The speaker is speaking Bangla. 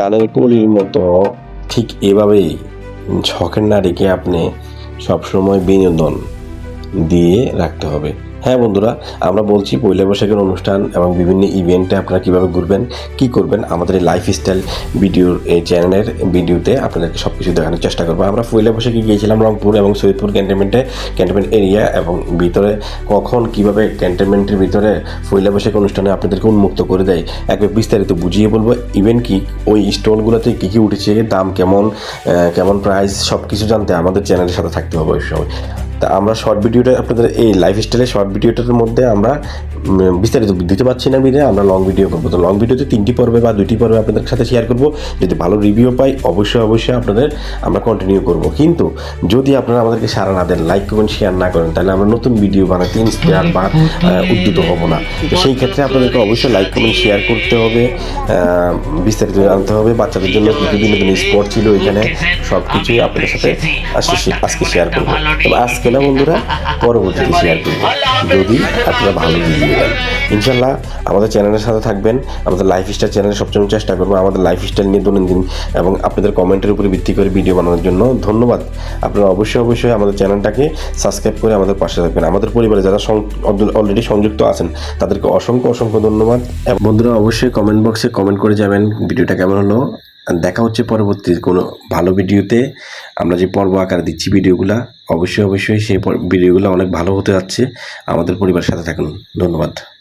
কানের কলির মতো। ঠিক এভাবেই শখের নারীকে আপনি সবসময় বিনোদন দিয়ে রাখতে হবে। হ্যাঁ বন্ধুরা, আমরা বলছি পয়লা বৈশাখের অনুষ্ঠান এবং বিভিন্ন ইভেন্টে আপনারা কীভাবে ঘুরবেন, কী করবেন, আমাদের এই লাইফস্টাইল ভিডিওর এই চ্যানেলের ভিডিওতে আপনাদেরকে সব কিছু দেখানোর চেষ্টা করব। আমরা পয়লা বৈশাখে গিয়েছিলাম রংপুর এবং সৈয়দপুর ক্যান্টনমেন্টে ক্যান্টনমেন্ট এরিয়া এবং ভিতরে কখন, কীভাবে ক্যান্টনমেন্টের ভিতরে পয়লা বৈশাখ অনুষ্ঠানে আপনাদেরকে উন্মুক্ত করে দেয় একবার বিস্তারিত বুঝিয়ে বলব। ইভেন কি, ওই স্টলগুলোতে কী কী উঠেছে, দাম কেমন কেমন প্রাইস সব কিছু জানতে আমাদের চ্যানেলের সাথে থাকতে হবে ওই সময়। তা আমরা শর্ট ভিডিওটা আপনাদের এই লাইফস্টাইলের শর্ট ভিডিওটার মধ্যে আমরা বিস্তারিত দিতে পারছি না বিধে আমরা লং ভিডিও করব। তো লং ভিডিওতে তিনটি পর্বে বা দুটি পর্বে আপনাদের সাথে শেয়ার করব। যদি ভালো রিভিউ পাই, অবশ্যই অবশ্যই আপনাদের আমরা কন্টিনিউ করব। কিন্তু যদি আপনারা আমাদেরকে সারা না দেন লাইক করবেন শেয়ার না করেন, তাহলে আমরা নতুন ভিডিও বানাতে ইন্সপায়ার বা উদ্যুত হব না। তো সেই ক্ষেত্রে আপনাদেরকে অবশ্যই লাইক করবেন শেয়ার করতে হবে বিস্তারিত জানতে হবে। বাচ্চাদের জন্য বিনোদনের স্পট ছিল এখানে সব কিছুই আপনাদের সাথে আজকে শেয়ার করব। তবে আজকে না বন্ধুরা পরবর্তীতে শেয়ার করব। যদি আপনারা ভালো ভিডিও দেন ইনশাল্লাহ আমাদের চ্যানেলের সাথে থাকবেন। আমাদের লাইফ স্টাইল চ্যানেলে সবসময় চেষ্টা করব আমাদের লাইফ স্টাইল নিয়ে দৈনন্দিন এবং আপনাদের কমেন্টের উপরে ভিত্তি করে ভিডিও বানানোর জন্য। ধন্যবাদ। আপনারা অবশ্যই অবশ্যই আমাদের চ্যানেলটাকে সাবস্ক্রাইব করে আমাদের পাশে থাকবেন। আমাদের পরিবারে যারা অলরেডি সংযুক্ত আছেন, তাদেরকে অসংখ্য অসংখ্য ধন্যবাদ। বন্ধুরা, অবশ্যই কমেন্ট বক্সে কমেন্ট করে যাবেন। ভিডিওটা কেমন হলো? দেখা হচ্ছে পরবর্তী কোনো ভালো ভিডিওতে। আমরা যে পর্ব আকারে দিচ্ছি ভিডিওগুলো, অবশ্যই অবশ্যই সেই ভিডিওগুলো অনেক ভালো হতে যাচ্ছে। আমাদের পরিবারের সাথে থাকুন। ধন্যবাদ।